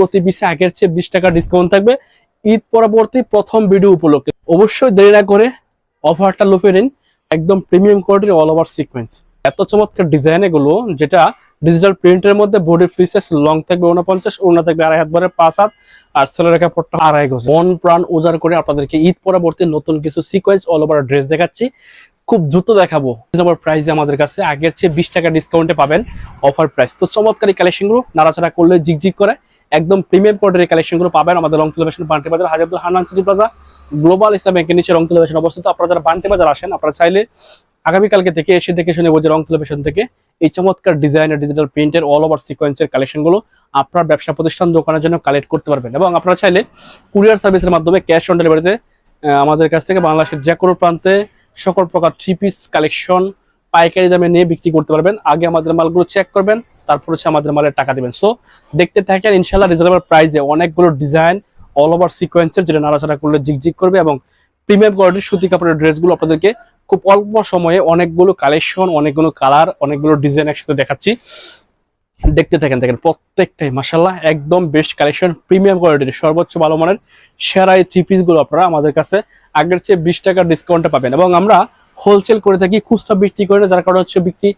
প্রতি পিসে আগের চেয়ে বিশ টাকা ডিসকাউন্ট থাকবে। ঈদ পরবর্তী প্রথম ভিডিও উপলক্ষে। অবশ্যই দেরি না করে অফারটা লুপে নিন। একদম প্রিমিয়াম কোয়ালিটির অল ওভার সিকোয়েন্স এত চমৎকার ডিজাইন এগুলো, যেটা ডিজিটাল প্রিন্টের মধ্যে বডি ফ্রিসেস লং থাকবে উনপঞ্চাশ ওনা থাকবে আড়াই হাত ভরে পাঁচ হাত, আর সেলের কাপড়টা আড়াই গজ। মন প্রাণ উজাড় করে আপনাদেরকে ঈদ পরবর্তী নতুন কিছু সিকোয়েন্স অল ওভার ড্রেস দেখাচ্ছি। খুব দ্রুত দেখাবো। প্রাইসে আমাদের কাছে। আগের চেয়ে বিশ টাকা ডিসকাউন্টে পাবেন অফার প্রাইস তো চমৎকারী কালেকশনগুলো নাড়াচাড়া করলে জিগজিগ করে। একদম প্রিমিয়াম কোয়ালিটির কালেকশনগুলো পাবেন। আমাদের রং টেলিভিশন বান্টি বাজার, হাজারদুল Hannan city plaza, global Islam ব্যাংকের নিচে রং টেলিভিশন অবস্থিত। আপনারা যারা বান্টি বাজার আসেন, আপনারা চাইলে আগামীকালকে থেকে এসে দেখে শুনে বোঝে রং টেলিভিশন থেকে এই চমৎকার ডিজাইনের ডিজিটাল প্রিন্টের অল ওভার সিকোয়েন্সের কালেকশনগুলো আপনার ব্যবসা প্রতিষ্ঠান দোকানের জন্য কালেক্ট করতে পারবেন। এবং আপনারা চাইলে কুরিয়ার সার্ভিসের মাধ্যমে ক্যাশ অন ডেলিভারিতে আমাদের কাছ থেকে বাংলাদেশের যে কোনো প্রান্তে সকল প্রকার থ্রি পিস কালেকশন পাইকারি দামে নিয়ে বিক্রি করতে পারবেন। আগে আমাদের মালগুলো চেক করবেন, তারপর হচ্ছে আমাদের মালের টাকা দিবেন। সো দেখতে থাকেন ইনশাল্লাহ রিজনেবল প্রাইসে অনেকগুলো ডিজাইন অল ওভার সিকোয়েন্সের যেটা নাড়াচাড়া করলে জিগজিগ করবে এবং প্রিমিয়াম কোয়ালিটির সুতি কাপড়ের ড্রেসগুলো আপনাদেরকে খুব অল্প সময়ে অনেকগুলো কালেকশন অনেকগুলো কালার অনেকগুলো ডিজাইন একসাথে দেখাচ্ছি। দেখতে থাকেন, দেখেন প্রত্যেকটাই মাসাল্লাহ একদম বেস্ট কালেকশন প্রিমিয়াম কোয়ালিটির সর্বোচ্চ ভালো মানের, সেরা এই থ্রি পিসগুলো আপনারা আমাদের কাছে আগের চেয়ে বিশ টাকার ডিসকাউন্টে পাবেন। এবং আমরা হোলসেল করে থাকি, খুচরা বিক্রি করে, যার কারণে হচ্ছে বিক্রি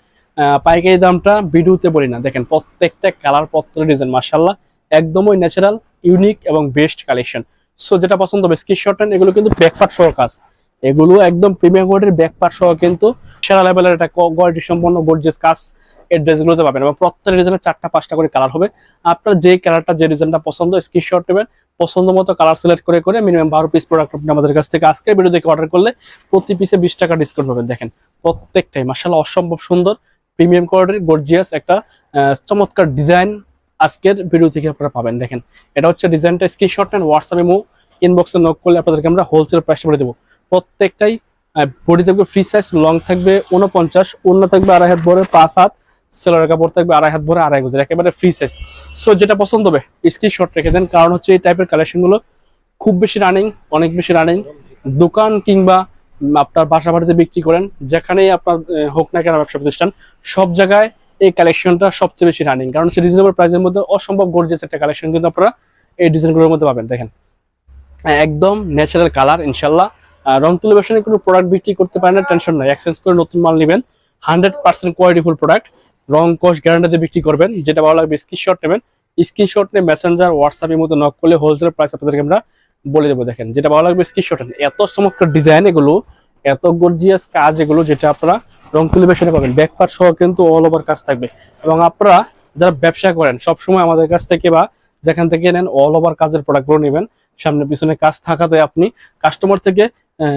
পাইকারি দামটা ভিডিওতে বলি না। দেখেন প্রত্যেকটা কালার প্রত্যেকটা ডিজাইন মাসাল্লাহ একদমই ন্যাচারাল ইউনিক এবং বেস্ট কালেকশন সো যেটা পছন্দ হবে স্ক্রিনশট এগুলো কিন্তু ব্যাকপার্ট সহ কাজ। এগুলো একদম প্রিমিয়াম কোয়ালিটির ব্যাকপার্ট সহ কিন্তু সেরা লেভেলের একটা কোয়ালিটি সম্পন্ন গর্জিয়াস কাজ এই ড্রেসগুলোতে পাবেন এবং প্রত্যেকটা ডিজাইনের চারটা পাঁচটা করে কালার হবে। আপনার যে কালারটা যে ডিজাইনটা পছন্দ স্ক্রিনশট নেবেন, পছন্দ মতো কালার সিলেক্ট করে করে মিনিমাম বারো পিস প্রোডাক্ট আপনি আমাদের কাছ থেকে আজকে ভিডিও দেখে অর্ডার করলে প্রতি পিসে বিশ টাকা ডিসকাউন্ট পাবেন। দেখেন, প্রত্যেকটাই মার্শাল অসম্ভব সুন্দর প্রিমিয়াম কোয়ালিটির গর্জিয়াস একটা চমৎকার ডিজাইন আজকের ভিডিও থেকে আপনারা পাবেন। দেখেন, এটা হচ্ছে ডিজাইনটা স্ক্রিনশট নেন হোয়াটসঅ্যাপে মো ইনবক্সে নক করলে আপনাদেরকে আমরা হোলসেল প্রাইসে বলে দেবো। প্রত্যেকটাই বডি থাকবে ফ্রি সাইজ লং থাকবে উনপঞ্চাশ অন্য থাকবে আড়াই হাত ভরে, পাঁচ হাত সেলার কাপড় থাকবে আড়াই হাত ভরে, আড়াই গজের একেবারে ফ্রি সাইজ সো যেটা পছন্দ হবে স্ক্রিনশট রেখে দেন, কারণ হচ্ছে এই টাইপের কালেকশনগুলো খুব বেশি রানিং অনেক বেশি রানিং দোকান কিংবা আপনার বাসা বাড়িতে বিক্রি করেন, যেখানেই আপনার হোক না কেন ব্যবসা প্রতিষ্ঠান, সব জায়গায় এই কালেকশনটা সবচেয়ে বেশি রানিং কারণ হচ্ছে রিজনেবল প্রাইসের মধ্যে অসম্ভব গর্জিয়াস একটা কালেকশন কিন্তু আপনারা এই ডিজাইনগুলোর মধ্যে পাবেন, দেখেন। একদম ন্যাচারাল কালার ইনশাল্লাহ। রং তুলিবেশনে কোনো প্রোডাক্ট বিক্রি করতে পারেন না টেনশন নাই। এক্সচেঞ্জ করে নতুন মাল নেবেন। হান্ড্রেড পার্সেন্ট কোয়ালিটিফুল প্রোডাক্ট রং কোষ গ্যারান্টিতে বিক্রি করবেন। যেটা ভালো লাগবে স্ক্রিনশট নেবেন। স্ক্রিনশট নিয়ে মেসেঞ্জার হোয়াটসঅ্যাপের মতো নক করলে হোলসেল প্রাইস আপনাদেরকে আমরা বলে দেবো, দেখেন। যেটা ভালো লাগবে স্ক্রিনশট এত চমৎকার ডিজাইন এগুলো, এত গর্জিয়াস কাজ এগুলো, যেটা আপনারা রং তুলিবেশনে পাবেন। ব্যাকপার সহ কিন্তু অল ওভার কাজ থাকবে। এবং আপনারা যারা ব্যবসা করেন, সবসময় আমাদের কাছ থেকে বা যেখান থেকে নেন অল ওভার কাজের প্রোডাক্টগুলো নেবেন। সামনে পিছনে কাজ থাকাতে আপনি কাস্টমার থেকে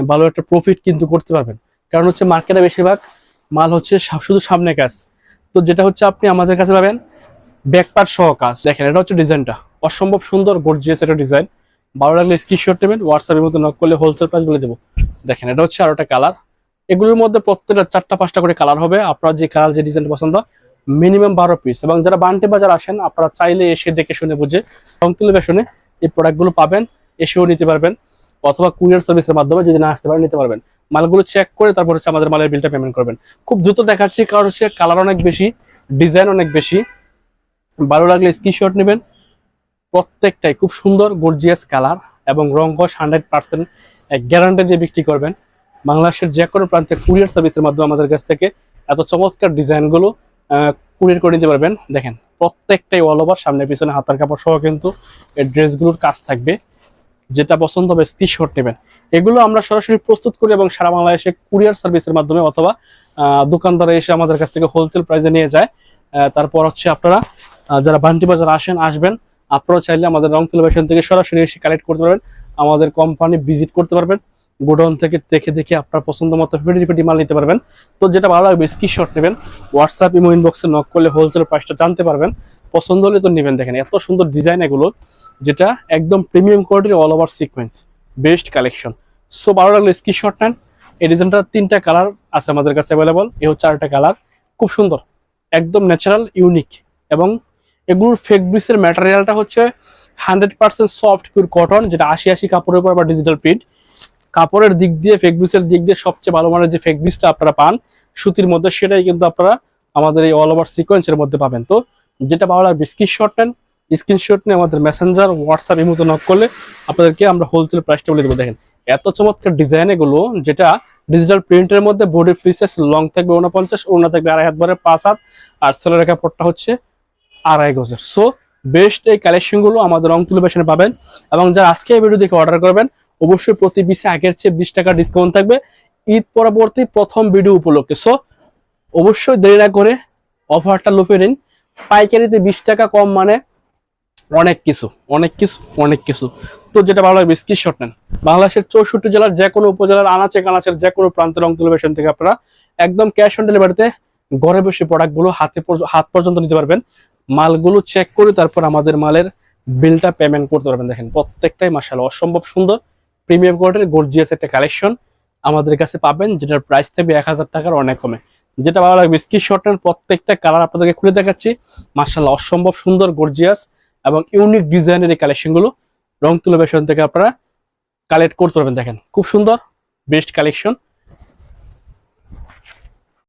ভালো একটা প্রফিট কিন্তু করতে পারবেন। কারণ হচ্ছে মার্কেটে বেশিরভাগ মাল হচ্ছে শুধু সামনে কাজ। তো যেটা হচ্ছে আপনি আমাদের কাছে পাবেন ব্যাকপার্ট সহ কাজ। দেখেন, এটা হচ্ছে ডিজাইনটা অসম্ভব সুন্দর গর্জিয়াস একটা ডিজাইন ভালো লাগলে স্ক্রিনশট নেবেন হোয়াটসঅ্যাপের মতো নক করলে হোলসেল প্রাইস বলে দেবো। দেখেন, এটা হচ্ছে আরও একটা কালার এগুলোর মধ্যে প্রত্যেকটা চারটা পাঁচটা করে কালার হবে। আপনার যে কালার যে ডিজাইন পছন্দ মিনিমাম বারো পিস এবং যারা বান্টি বাজার আসেন, আপনারা চাইলে এসে দেখে শুনে বুঝে, রং তুলে বেসনে এই প্রোডাক্টগুলো পাবেন, এসেও নিতে পারবেন। অথবা কুরিয়ার সার্ভিসের মাধ্যমে যদি না আসতে পারেন, নিতে পারবেন। মালগুলো চেক করে তারপর হচ্ছে আমাদের মালের বিলটা পেমেন্ট করবেন। খুব দ্রুত দেখাচ্ছি, কারণ হচ্ছে কালার অনেক বেশি ডিজাইন অনেক বেশি। ভালো লাগলে স্ক্রিনশট নেবেন। প্রত্যেকটাই খুব সুন্দর গর্জিয়াস কালার এবং রং কস হান্ড্রেড পার্সেন্ট গ্যারান্টি দিয়ে বিক্রি করবেন। বাংলাদেশের যে কোনো প্রান্তে কুরিয়ার সার্ভিসের মাধ্যমে আমাদের কাছ থেকে এত চমৎকার ডিজাইনগুলো কুরিয়ার করে নিতে পারবেন। দেখেন, প্রত্যেকটাই অল ওভার সামনে পিছনে হাতার কাপড় সহ কিন্তু এই ড্রেসগুলোর কাজ থাকবে। যেটা পছন্দ হবে স্ক্রিনশট নেবেন। এগুলো আমরা সরাসরি প্রস্তুত করি এবং সারা বাংলাদেশে কুরিয়ার সার্ভিসের মাধ্যমে অথবা দোকানদারে এসে আমাদের কাছ থেকে হোলসেল প্রাইসে নিয়ে যায়। তারপর হচ্ছে আপনারা যারা বান্টি বাজার আসেন, আসবেন। আপনারা চাইলে আমাদের রং টেলিভিশন থেকে সরাসরি এসে কালেক্ট করতে পারবেন। আমাদের কোম্পানি ভিজিট করতে পারবেন। গোডাউন থেকে দেখে দেখে আপনার পছন্দ মতো ফেটি ফেটি মাল নিতে পারবেন। তো যেটা ভালো লাগবে স্ক্রিনশট নেবেন। হোয়াটসঅ্যাপ ইমো ইনবক্সে নক করলে হোলসেল প্রাইসটা জানতে পারবেন। পছন্দ হলে তো নেবেন। দেখেন এত সুন্দর ডিজাইন এগুলো, যেটা একদম প্রিমিয়াম কোয়ালিটির all over sequence best collection so ভালো লাগলে স্ক্রিনশট নেন। এই ডিজাইনটার তিনটা কালার আছে আমাদের কাছে অ্যাভেলেবল এই হচ্ছে আরেকটা কালার খুব সুন্দর, একদম ন্যাচারাল ইউনিক এবং এগুলোর ফেকব্রিক্সের ম্যাটেরিয়ালটা হচ্ছে hundred percent soft pure cotton যেটা আশি আশি কাপড়ের উপর বা ডিজিটাল প্রিন্ট কাপড়ের দিক দিয়ে ফেকব্রিক্সের দিক দিয়ে সবচেয়ে ভালো মানের যে ফেকব্রিক্সটা আপনারা পান, সুতির মধ্যে, সেটাই কিন্তু আপনারা আমাদের এই অল ওভার সিকোয়েন্সের মধ্যে পাবেন। তো যেটা ভালো লাগবে স্ক্রিনশট নেন স্ক্রিনশট নিয়ে আমাদের মেসেঞ্জার হোয়াটসঅ্যাপ এই মতো নক করলে আপনাদেরকে আমরা হোলসেল প্রাইসটা বলে দেবো। দেখেন, এত চমৎকার ডিজাইন এগুলো, যেটা ডিজিটাল প্রিন্টের মধ্যে বডি ফ্রিসেস লং থাকবে উনপঞ্চাশ ওনা থাকবে আড়াই হাত ভরে, পাঁচ হাত, আর সেলের কাপড়টা হচ্ছে আড়াই গজের। সো বেস্ট এই কালেকশনগুলো আমাদের রং তুলে বেশনে পাবেন এবং যারা আজকে এই ভিডিও দেখে অর্ডার করবেন, অবশ্যই প্রতি পিসে আগের চেয়ে বিশ টাকা ডিসকাউন্ট থাকবে। ঈদ পরবর্তী প্রথম ভিডিও উপলক্ষে। সো অবশ্যই দেরি না করে অফারটা লুপে নিন। পাইকারিতে বিশ টাকা কম মানে অনেক কিছু অনেক কিছু অনেক কিছু। তো যেটা ভালো লাগবে স্ক্রিনশট নেন। বাংলাদেশের চৌষট্টি জেলার যে কোনো উপজেলার, আনাচে কানাচের যে কোনো প্রান্তের তুলবেশন থেকে আপনারা একদম ক্যাশ অন ডেলিভারিতে ঘরে বসে প্রোডাক্টগুলো হাতে হাত পর্যন্ত নিতে পারবেন। মালগুলো চেক করে তারপর আমাদের মালের বিলটা পেমেন্ট করতে পারবেন। দেখেন, প্রত্যেকটাই মাসাল অসম্ভব সুন্দর। প্রিমিয়াম কোয়ালিটির গর্জিয়াস একটা কালেকশন আমাদের কাছে পাবেন, যেটার প্রাইস থাকবে এক হাজার টাকার অনেক কমে। যেটা ভালো লাগবে স্ক্রিনশট এর প্রত্যেকটা কালার আপনাদেরকে খুলে দেখাচ্ছি। মার্শাল্লাহ অসম্ভব সুন্দর গর্জিয়াস এবং ইউনিক ডিজাইনের এই কালেকশনগুলো রং তুলে বেশন থেকে আপনারা কালেক্ট করতে পারবেন, দেখেন। খুব সুন্দর বেস্ট কালেকশন